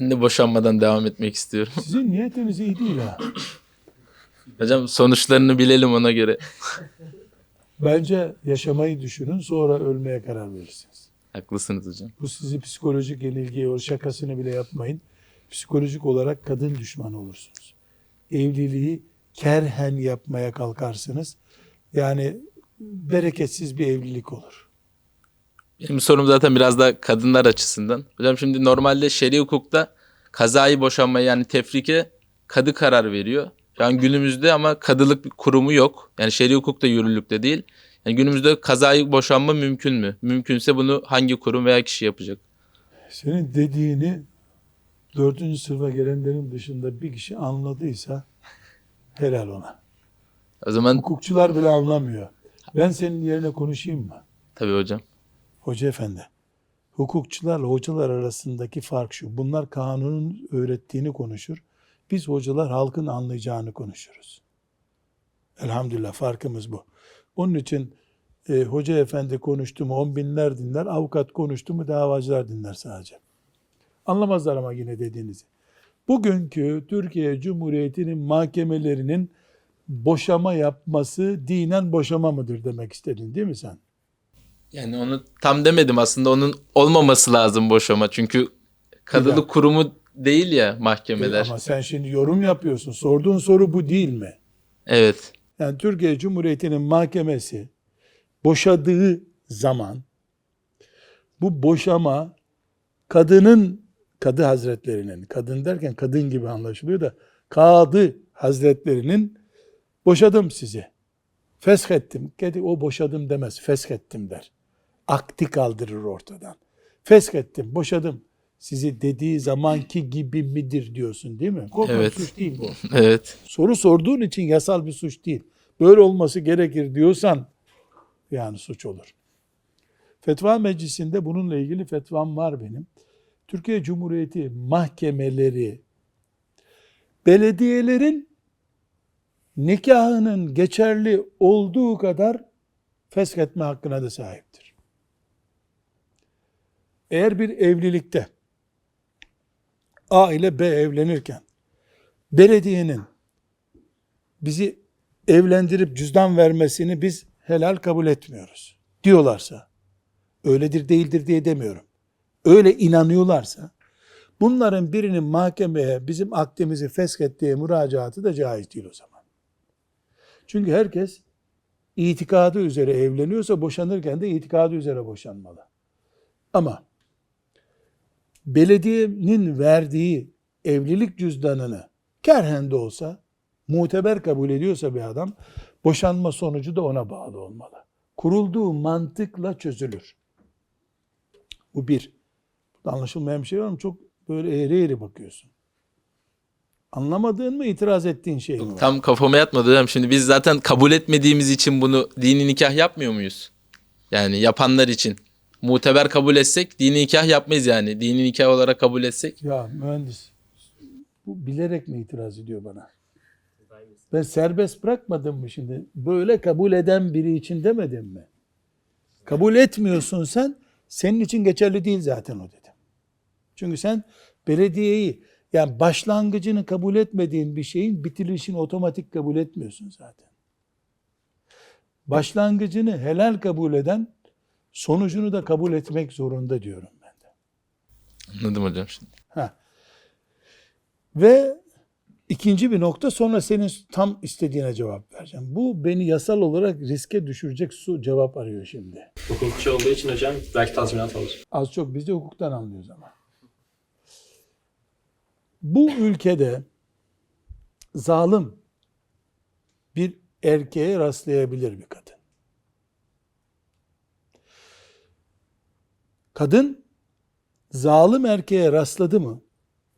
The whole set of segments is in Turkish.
Ben de boşanmadan devam etmek istiyorum. Sizin niyetiniz iyi değil ha. Hocam sonuçlarını bilelim ona göre. Bence yaşamayı düşünün sonra ölmeye karar verirsiniz. Haklısınız hocam. Bu sizi psikolojik yenilgiye şakasını bile yapmayın. Psikolojik olarak kadın düşmanı olursunuz. Evliliği kerhen yapmaya kalkarsınız. Yani bereketsiz bir evlilik olur. Benim sorum zaten biraz da kadınlar açısından. Hocam şimdi normalde şer'i hukukta kazayı boşanmaya yani tefrike kadı karar veriyor. Yani günümüzde ama kadılık bir kurumu yok. Yani şer'i hukukta yürürlükte değil. Yani günümüzde kazayı boşanma mümkün mü? Mümkünse bunu hangi kurum veya kişi yapacak? Senin dediğini dördüncü sınıfa gelenlerin dışında bir kişi anladıysa helal ona. O zaman Hukukçular bile anlamıyor. Ben senin yerine konuşayım mı? tabii hocam. Hoca efendi, hukukçularla hocalar arasındaki fark şu. Bunlar kanunun öğrettiğini konuşur. Biz hocalar halkın anlayacağını konuşuruz. Elhamdülillah farkımız bu. Onun için e, hoca efendi konuştu mu on binler dinler, avukat konuştu mu davacılar dinler sadece. Anlamazlar ama yine dediğinizi. Bugünkü Türkiye Cumhuriyeti'nin mahkemelerinin boşama yapması dinen boşama mıdır demek istedin değil mi sen? Yani onu tam demedim aslında onun olmaması lazım boşama. Çünkü kadılık kurumu değil ya mahkemeler. Ama sen şimdi yorum yapıyorsun. Sorduğun soru bu değil mi? Evet. Yani Türkiye Cumhuriyeti'nin mahkemesi boşadığı zaman bu boşama kadının kadı hazretlerinin kadın derken kadın gibi anlaşılıyor da kadı hazretlerinin boşadım sizi. Feshettim. Kedi o boşadım demez. Feshettim der. Akti kaldırır ortadan. Feshettim, boşadım. Sizi dediği zamanki gibi midir diyorsun değil mi? Korkunç Evet. suç değil bu. Evet. Soru sorduğun için yasal bir suç değil. Böyle olması gerekir diyorsan yani suç olur. Fetva Meclisi'nde bununla ilgili fetvam var benim. Türkiye Cumhuriyeti mahkemeleri belediyelerin nikahının geçerli olduğu kadar feshetme hakkına da sahiptir. Eğer bir evlilikte A ile B evlenirken belediyenin bizi evlendirip cüzdan vermesini biz helal kabul etmiyoruz diyorlarsa, öyledir değildir diye demiyorum. Öyle inanıyorlarsa, bunların birinin mahkemeye bizim akdimizi feshet diye müracaatı da caiz değil o zaman. Çünkü herkes itikadı üzere evleniyorsa boşanırken de itikadı üzere boşanmalı. Ama belediyenin verdiği evlilik cüzdanını kerhen de olsa muteber kabul ediyorsa bir adam boşanma sonucu da ona bağlı olmalı. Kurulduğu mantıkla çözülür. Bu bir. Anlaşılmayan bir şey var mı? Çok böyle eğri eğri bakıyorsun. Anlamadığın mı itiraz ettiğin şey mi? Tam kafama yatmadı hocam. Şimdi biz zaten kabul etmediğimiz için bunu dini nikah yapmıyor muyuz? Yani yapanlar için. Muteber kabul etsek dini nikah yapmayız yani. Dini nikah olarak kabul etsek. Ya mühendis bu bilerek mi itiraz ediyor bana? Ben serbest bırakmadım mı şimdi? Böyle kabul eden biri için demedim mi? Kabul etmiyorsun sen, senin için geçerli değil zaten o dedim. Çünkü sen belediyeyi, yani başlangıcını kabul etmediğin bir şeyin bitirişini otomatik kabul etmiyorsun zaten. Başlangıcını helal kabul eden, sonucunu da kabul etmek zorunda diyorum ben de. Anladım hocam şimdi. Ha. Ve ikinci bir nokta sonra senin tam istediğine cevap vereceğim. Bu beni yasal olarak riske düşürecek su cevap arıyor şimdi. Hukukçu olduğu için hocam belki tazminat alır. Az çok biz de hukuktan anlıyoruz ama. Bu ülkede zalim bir erkeğe rastlayabilir bir kadın. Kadın zalim erkeğe rastladı mı?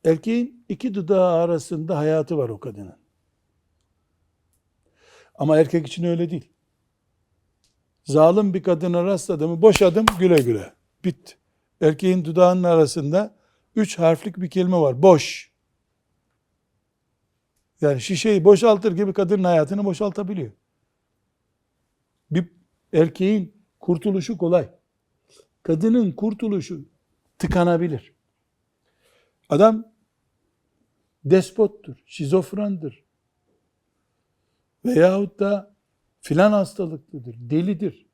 Erkeğin iki dudağı arasında hayatı var o kadının. Ama erkek için öyle değil. Zalim bir kadına rastladı mı boşadım güle güle. Bitti. Erkeğin dudağının arasında üç harflik bir kelime var. Boş. Yani şişeyi boşaltır gibi kadının hayatını boşaltabiliyor. Bir erkeğin kurtuluşu kolay. Kadının kurtuluşu tıkanabilir. Adam despottur, şizofrendir. Veyahut da filan hastalıklıdır, delidir.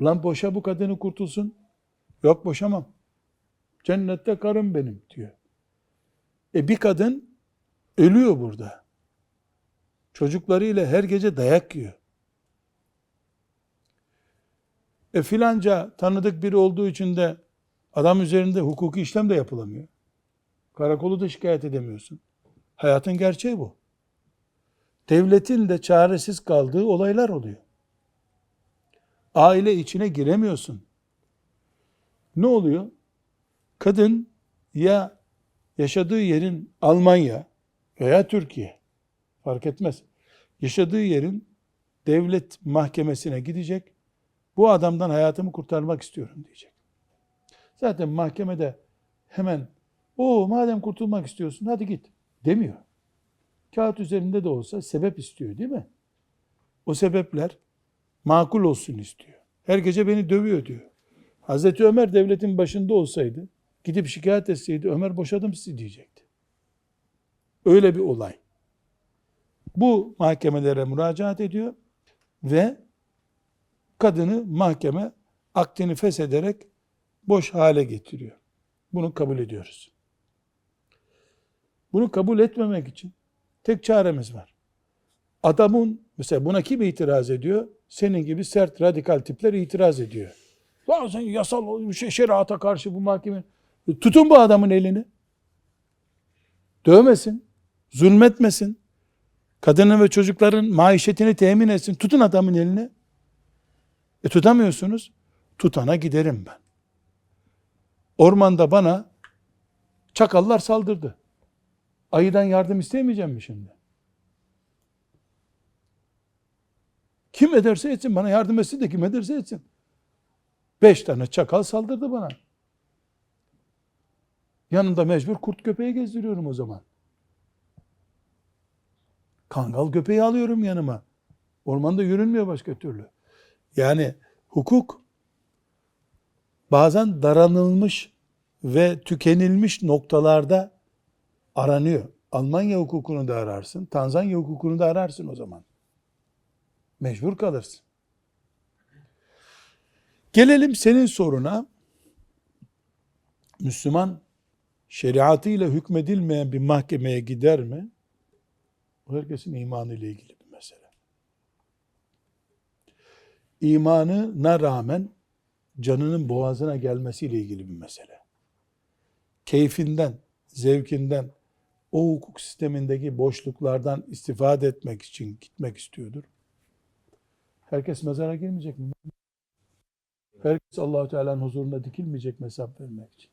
Ulan boşa bu kadını kurtulsun. Yok boşamam. Cennette karım benim diyor. E bir kadın ölüyor burada. Çocuklarıyla her gece dayak yiyor. E filanca tanıdık biri olduğu için de adam üzerinde hukuki işlem de yapılamıyor. Karakolu da şikayet edemiyorsun. Hayatın gerçeği bu. Devletin de çaresiz kaldığı olaylar oluyor. Aile içine giremiyorsun. Ne oluyor? Kadın ya yaşadığı yerin Almanya veya Türkiye fark etmez. Yaşadığı yerin devlet mahkemesine gidecek. Bu adamdan hayatımı kurtarmak istiyorum diyecek. Zaten mahkemede hemen o madem kurtulmak istiyorsun hadi git demiyor. Kağıt üzerinde de olsa sebep istiyor değil mi? O sebepler makul olsun istiyor. Her gece beni dövüyor diyor. Hazreti Ömer devletin başında olsaydı gidip şikayet etseydi Ömer boşadım sizi diyecekti. Öyle bir olay. Bu mahkemelere müracaat ediyor ve kadını mahkeme akdini feshederek boş hale getiriyor. Bunu kabul ediyoruz. Bunu kabul etmemek için tek çaremiz var. Adamın mesela buna kim itiraz ediyor? Senin gibi sert radikal tipler itiraz ediyor. Lan sen yasal şey, şeriata karşı bu mahkeme tutun bu adamın elini. Dövmesin, zulmetmesin. Kadının ve çocukların maişetini temin etsin. Tutun adamın elini. E tutamıyorsunuz. Tutana giderim ben. Ormanda bana çakallar saldırdı. Ayıdan yardım isteyemeyeceğim mi şimdi? Kim ederse etsin bana yardım etsin de kim ederse etsin. Beş tane çakal saldırdı bana. Yanımda mecbur kurt köpeği gezdiriyorum o zaman. Kangal köpeği alıyorum yanıma. Ormanda yürünmüyor başka türlü. Yani hukuk bazen daranılmış ve tükenilmiş noktalarda aranıyor. Almanya hukukunu da ararsın, Tanzanya hukukunu da ararsın o zaman. Mecbur kalırsın. Gelelim senin soruna. Müslüman şeriatıyla hükmedilmeyen bir mahkemeye gider mi? O herkesin imanı ile ilgili bir mesele. İmanına rağmen canının boğazına gelmesiyle ilgili bir mesele. Keyfinden, zevkinden, o hukuk sistemindeki boşluklardan istifade etmek için gitmek istiyordur. Herkes mezara girmeyecek mi? Herkes allah Teala'nın huzurunda dikilmeyecek mi hesap vermek için?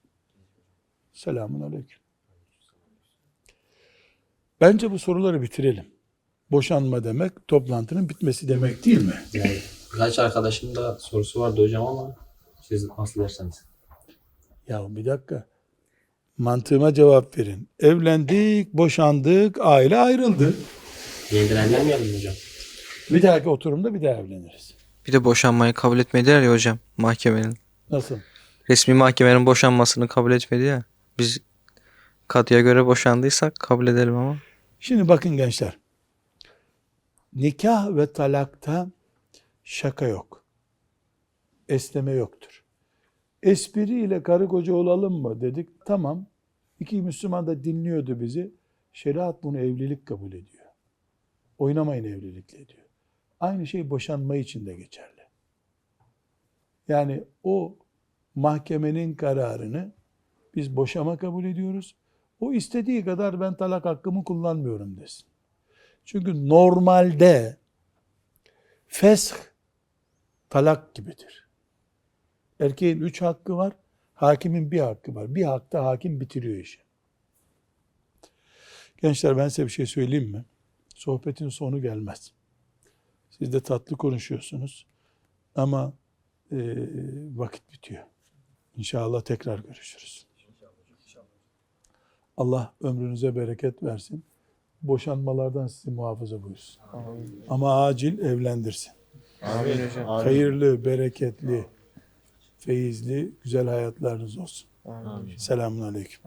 Selamun Aleyküm. Bence bu soruları bitirelim. Boşanma demek toplantının bitmesi demek değil mi? Yani birkaç arkadaşım da sorusu vardı hocam ama siz nasıl derseniz. Ya bir dakika. Mantığıma cevap verin. Evlendik, boşandık, aile ayrıldı. Yeniden evlenmeyelim mi hocam? Bir dahaki oturumda bir daha evleniriz. Bir de boşanmayı kabul etmediler ya hocam mahkemenin. Nasıl? Resmi mahkemenin boşanmasını kabul etmedi ya. Biz kadıya göre boşandıysak kabul edelim ama. Şimdi bakın gençler. Nikah ve talakta şaka yok. Esneme yoktur. Espriyle karı koca olalım mı dedik. Tamam. İki Müslüman da dinliyordu bizi. Şeriat bunu evlilik kabul ediyor. Oynamayın evlilikle diyor. Aynı şey boşanma için de geçerli. Yani o mahkemenin kararını biz boşama kabul ediyoruz. O istediği kadar ben talak hakkımı kullanmıyorum desin. Çünkü normalde fesh talak gibidir. Erkeğin üç hakkı var, hakimin bir hakkı var. Bir hakta hakim bitiriyor işi. Gençler ben size bir şey söyleyeyim mi? Sohbetin sonu gelmez. Siz de tatlı konuşuyorsunuz. Ama e, vakit bitiyor. İnşallah tekrar görüşürüz. Allah ömrünüze bereket versin. Boşanmalardan sizi muhafaza buyursun. Ama acil evlendirsin. Hayırlı, bereketli, feyizli, güzel hayatlarınız olsun. Selamun aleyküm.